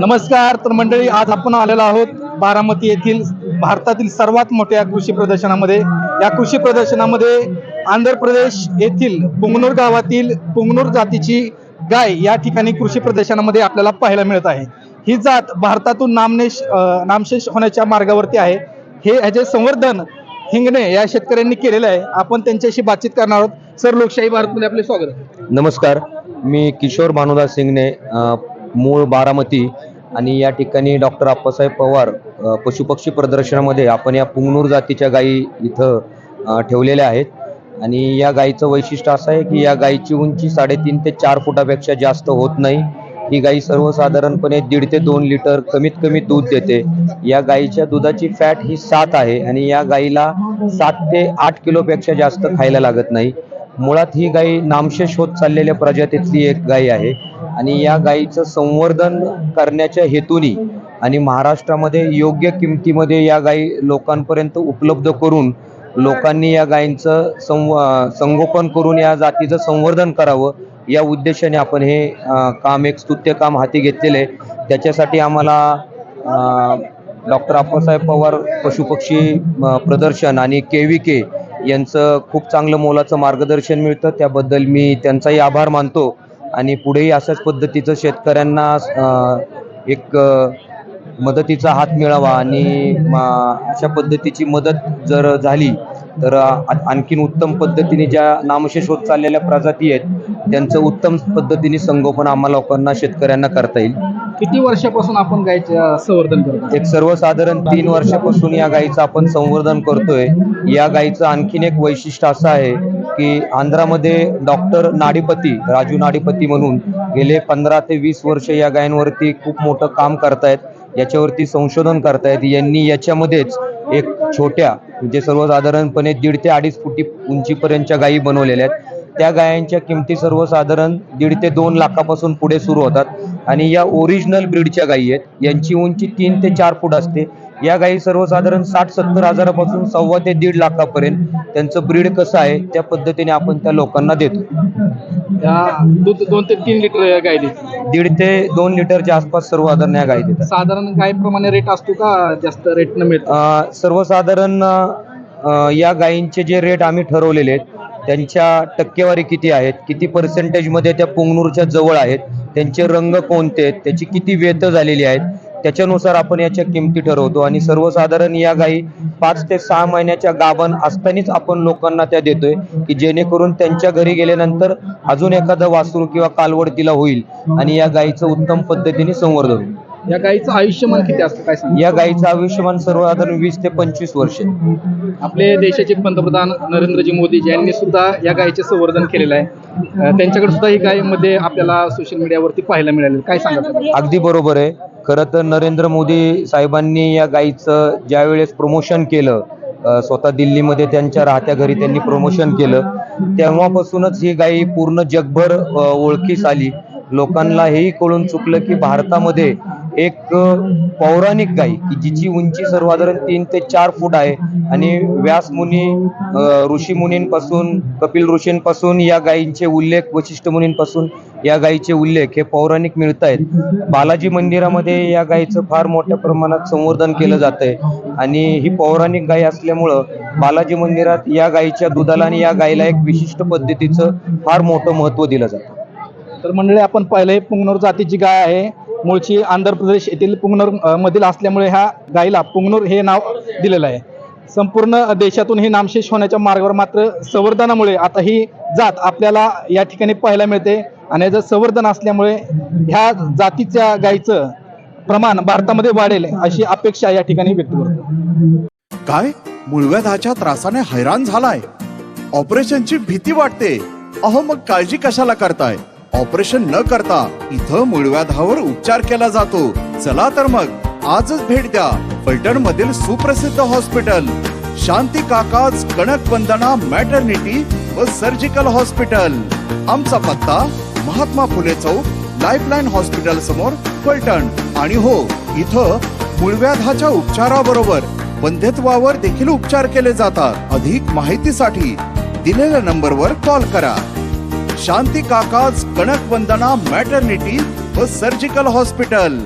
नमस्कार तर मंडळी आज आपण आलेलो आहोत बारामती येथील भारतातील सर्वात मोठ्या कृषी प्रदर्शनामध्ये. या कृषी प्रदर्शनामध्ये आंध्र प्रदेश येथील पुंगनूर गावातील पुंगनूर जातीची गाय या ठिकाणी कृषी प्रदर्शनामध्ये आपल्याला पाहायला मिळत आहे. ही जात भारतातून नामनेश नामशेष होण्याच्या मार्गावरती आहे. हे ह्याचे संवर्धन हिंगणे या शेतकऱ्यांनी केलेलं आहे. आपण त्यांच्याशी बातचीत करणार आहोत. सर लोकशाही भारतमध्ये आपले स्वागत. नमस्कार. मी किशोर भानुदास हिंगणे मूळ बारामती आणि या ठिकाणी डॉक्टर आप्पासाहेब पवार पशुपक्षी प्रदर्शनामध्ये आपण या पुंगनूर जातीच्या गायी इथं ठेवलेल्या आहेत. आणि या गायीचं वैशिष्ट्य असं आहे की या गायीची उंची साडेतीन ते चार फुटापेक्षा जास्त होत नाही. ही गाई सर्वसाधारणपणे दीड ते दोन लिटर कमीत कमी दूध देते. या गाईच्या दुधाची फॅट ही सात आहे आणि या गाईला सात ते आठ किलोपेक्षा जास्त खायला लागत नाही. मुळात ही गाई नामशेष होत चाललेल्या प्रजातीतली एक गाय आहे. आणि या गायीचं संवर्धन करण्याच्या हेतूनी आणि महाराष्ट्रामध्ये योग्य किमतीमध्ये या गायी लोकांपर्यंत उपलब्ध करून लोकांनी या गायींचं संव संगोपन करून या जातीचं संवर्धन करावं या उद्देशाने आपण हे काम एक स्तुत्य काम हाती घेतलेलं आहे. त्याच्यासाठी आम्हाला डॉक्टर अप्पासाहेब पवार पशुपक्षी प्रदर्शन आणि के व्ही के यांचं खूप चांगलं मोलाचं मार्गदर्शन मिळतं. त्याबद्दल मी त्यांचाही आभार मानतो. आणि पुढेही अशाच पद्धतीचं शेतकऱ्यांना एक मदतीचा हात मिळावा आणि अशा पद्धतीची मदत जर झाली तर आणखीन उत्तम पद्धतीने ज्या नामशेष होत चाललेल्या प्रजाती आहेत त्यांचं उत्तम पद्धतीने संगोपन आम्हा लोकांना शेतकऱ्यांना करता येईल. किती वर्षापासून आपण गायचं संवर्धन करतो एक सर्वसाधारण तीन वर्षापासून या गायीचं आपण संवर्धन करतोय. या गायीचं आणखीन एक वैशिष्ट्य असं आहे की आंध्रामध्ये डॉक्टर नाडीपती राजू नाडीपती म्हणून गेले पंधरा ते वीस वर्ष या गायींवरती खूप मोठं काम करतायत याच्यावरती संशोधन करतायत. यांनी याच्यामध्येच एक छोट्या म्हणजे सर्वसाधारणपणे दीड ते अडीच फुटी उंचीपर्यंतच्या गायी बनवलेल्या आहेत. त्या गायांच्या किमती सर्वसाधारण दीड ते दोन लाखापासून पुढे सुरू होतात. आणि या ओरिजिनल ब्रीडच्या गायी आहेत. यांची उंची तीन ते चार फूट असते. या गायी सर्वसाधारण साठ सत्तर हजारापासून सव्वा ते दीड लाखापर्यंत त्यांचं ब्रीड कसं आहे त्या पद्धतीने आपण त्या लोकांना देतो. दूध दोन ते तीन लिटर गाय देते दीड ते दोन लिटरच्या आसपास सर्वसाधारण या गायी देतात. साधारण गायप्रमाणे रेट असतो का? जास्त रेट न मिळतो? अ, सर्वसाधारण अ, या गायींचे जे रेट आम्ही ठरवलेले आहेत त्यांच्या टक्केवारी किती आहेत किती पर्सेंटेजमध्ये त्या पुंगनूरच्या जवळ आहेत त्यांचे रंग कोणते आहेत त्याची किती वेत झालेली आहेत त्याच्यानुसार आपण याच्या किमती ठरवतो आणि सर्वसाधारण या गायी पाच ते सहा महिन्याच्या गाभण असतानाच आपण लोकांना त्या देतोय की जेणेकरून त्यांच्या घरी गेल्यानंतर अजून एखादं वासरू किंवा कालवड तिला होईल आणि या गायीचं उत्तम पद्धतीने संवर्धन. होईल या गायीचं आयुष्यमान किती असतं? काय सांग? या गायीचं आयुष्यमान सर्वसाधारण वीस ते पंचवीस वर्ष. आपले देशाचे पंतप्रधान नरेंद्रजी मोदी यांनी सुद्धा या गायीचे संवर्धन केलेलं आहे. त्यांच्याकडे सुद्धा ही गायीमध्ये आपल्याला सोशल मीडियावरती पाहायला मिळाले काय सांगा अगदी बरोबर आहे. खरं तर नरेंद्र मोदी साहेबांनी या गाईचं ज्यावेळेस प्रमोशन केलं स्वतः दिल्लीमध्ये त्यांच्या राहत्या घरी त्यांनी प्रमोशन केलं तेव्हापासूनच ही गाई पूर्ण जगभर ओळखीस आली. लोकांना हेही कळून चुकलं की भारतामध्ये एक पौराणिक गाय की जिची उंची सर्वसाधारण तीन ते चार फूट आहे आणि व्यास मुनी ऋषी मुनींपासून कपिल ऋषींपासून या गायींचे उल्लेख वशिष्ठ मुनींपासून या गायीचे उल्लेख हे पौराणिक मिळत आहेत बालाजी मंदिरामध्ये या गायीचं फार मोठ्या प्रमाणात संवर्धन केलं जात आहे आणि ही पौराणिक गाय असल्यामुळं बालाजी मंदिरात या गायीच्या दुधाला आणि या गायीला एक विशिष्ट पद्धतीचं फार मोठं महत्त्व दिलं जातं. तर मंडळी आपण पाहिले पुंगनूर जातीची गाय आहे. मूळची आंध्र प्रदेश येथील पुंगनूर मधील असल्यामुळे ह्या गायीला पुंगनूर हे नाव दिलेलं आहे. संपूर्ण देशातून ही नामशेष होण्याच्या मार्गावर मात्र संवर्धनामुळे आता ही जात आपल्याला या ठिकाणी पाहायला मिळते. आणि याचं संवर्धन असल्यामुळे ह्या जातीच्या गायीचं प्रमाण भारतामध्ये वाढेल अशी अपेक्षा या ठिकाणी व्यक्त करतो. काय? मुळव्याधाच्या त्रासाने हैराण झालाय? ऑपरेशनची भीती वाटते. अहो मग काळजी कशाला करताय? ऑपरेशन न करता इथं मुळव्याधावर उपचार केला जातो. चला तर मग आजच भेट द्या फलटण मधील सुप्रसिद्ध हॉस्पिटल. शांती काकाज कणक वंदना मॅटर्निटी व सर्जिकल हॉस्पिटल. आमचा पत्ता महात्मा फुले चौक लाईफलाईन हॉस्पिटल समोर फलटण. आणि हो इथं मुळव्याधाच्या उपचाराबरोबर वंध्यत्वावर देखील उपचार केले जातात. अधिक माहितीसाठी दिलेल्या नंबरवर कॉल करा. शांती काकाज कणक वंदना मॅटर्निटी व सर्जिकल हॉस्पिटल